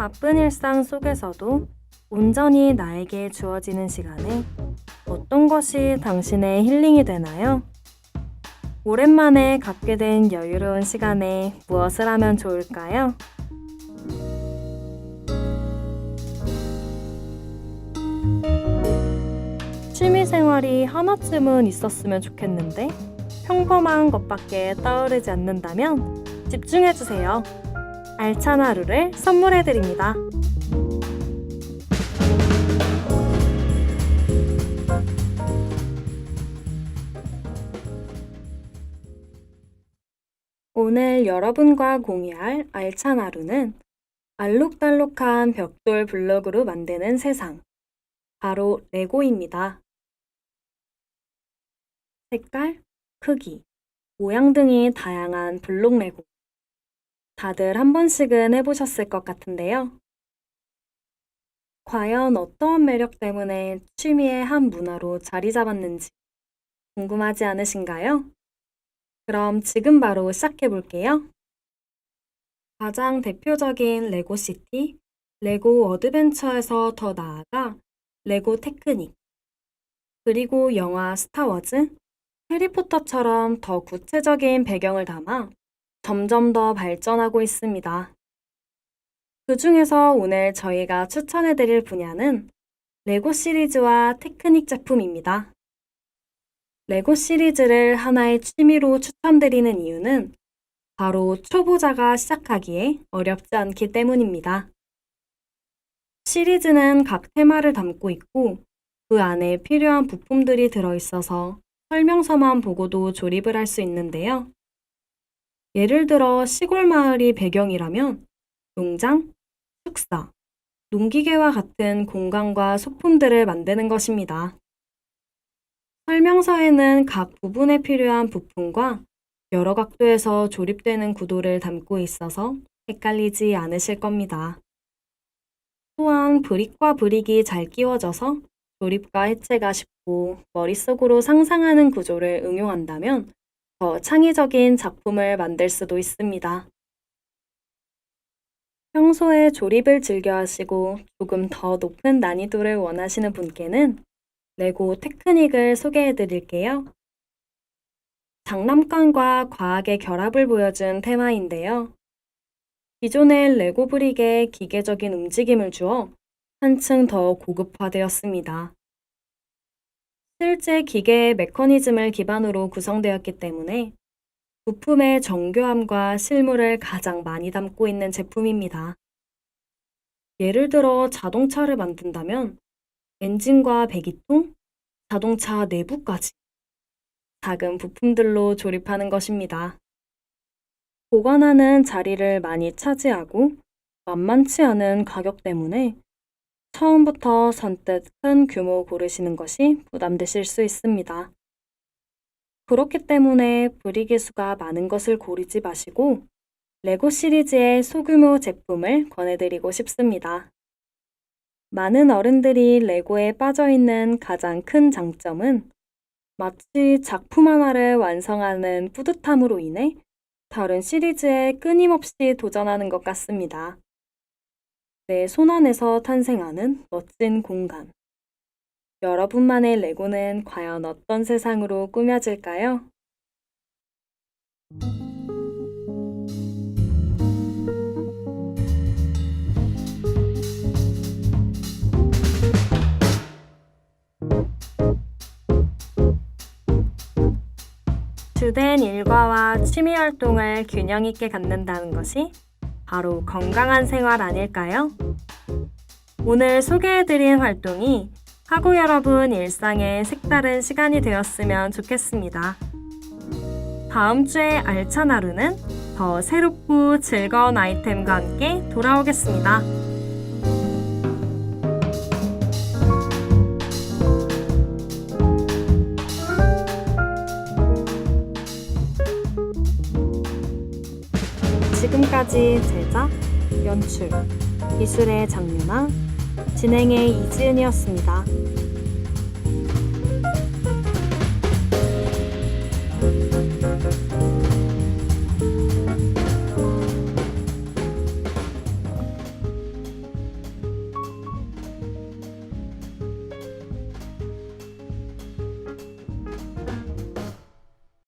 바쁜 일상 속에서도 온전히 나에게 주어지는 시간에 어떤 것이 당신의 힐링이 되나요? 오랜만에 갖게 된 여유로운 시간에 무엇을 하면 좋을까요? 생활이 하나쯤은 있었으면 좋겠는데 평범한 것밖에 떠오르지 않는다면 집중해주세요. 알찬 하루를 선물해드립니다. 오늘 여러분과 공유할 알찬 하루는 알록달록한 벽돌 블록으로 만드는 세상. 바로 레고입니다. 색깔, 크기, 모양 등이 다양한 블록 레고. 다들 한 번씩은 해보셨을 것 같은데요. 과연 어떠한 매력 때문에 취미의 한 문화로 자리 잡았는지 궁금하지 않으신가요? 그럼 지금 바로 시작해 볼게요. 가장 대표적인 레고 시티, 레고 어드벤처에서 더 나아가 레고 테크닉, 그리고 영화 스타워즈, 해리포터처럼 더 구체적인 배경을 담아 점점 더 발전하고 있습니다. 그 중에서 오늘 저희가 추천해 드릴 분야는 레고 시리즈와 테크닉 제품입니다. 레고 시리즈를 하나의 취미로 추천드리는 이유는 바로 초보자가 시작하기에 어렵지 않기 때문입니다. 시리즈는 각 테마를 담고 있고 그 안에 필요한 부품들이 들어있어서 설명서만 보고도 조립을 할 수 있는데요. 예를 들어 시골 마을이 배경이라면 농장, 축사, 농기계와 같은 공간과 소품들을 만드는 것입니다. 설명서에는 각 부분에 필요한 부품과 여러 각도에서 조립되는 구도를 담고 있어서 헷갈리지 않으실 겁니다. 또한 브릭과 브릭이 잘 끼워져서 조립과 해체가 쉽고 머릿속으로 상상하는 구조를 응용한다면 더 창의적인 작품을 만들 수도 있습니다. 평소에 조립을 즐겨 하시고 조금 더 높은 난이도를 원하시는 분께는 레고 테크닉을 소개해 드릴게요. 장난감과 과학의 결합을 보여준 테마인데요. 기존의 레고 브릭에 기계적인 움직임을 주어 한층 더 고급화되었습니다. 실제 기계의 메커니즘을 기반으로 구성되었기 때문에 부품의 정교함과 실물을 가장 많이 담고 있는 제품입니다. 예를 들어 자동차를 만든다면 엔진과 배기통, 자동차 내부까지 작은 부품들로 조립하는 것입니다. 보관하는 자리를 많이 차지하고 만만치 않은 가격 때문에 처음부터 선뜻 큰 규모 고르시는 것이 부담되실 수 있습니다. 그렇기 때문에 브릭의 수가 많은 것을 고르지 마시고 레고 시리즈의 소규모 제품을 권해드리고 싶습니다. 많은 어른들이 레고에 빠져있는 가장 큰 장점은 마치 작품 하나를 완성하는 뿌듯함으로 인해 다른 시리즈에 끊임없이 도전하는 것 같습니다. 내 손안에서 탄생하는 멋진 공간. 여러분만의 레고는 과연 어떤 세상으로 꾸며질까요? 주된 일과와 취미 활동을 균형 있게 갖는다는 것이 바로 건강한 생활 아닐까요? 오늘 소개해드린 활동이 하고 여러분 일상의 색다른 시간이 되었으면 좋겠습니다. 다음 주에 알찬 하루는 더 새롭고 즐거운 아이템과 함께 돌아오겠습니다. 지금까지 제자 연출, 기술의 장윤아, 진행의 이지은이었습니다.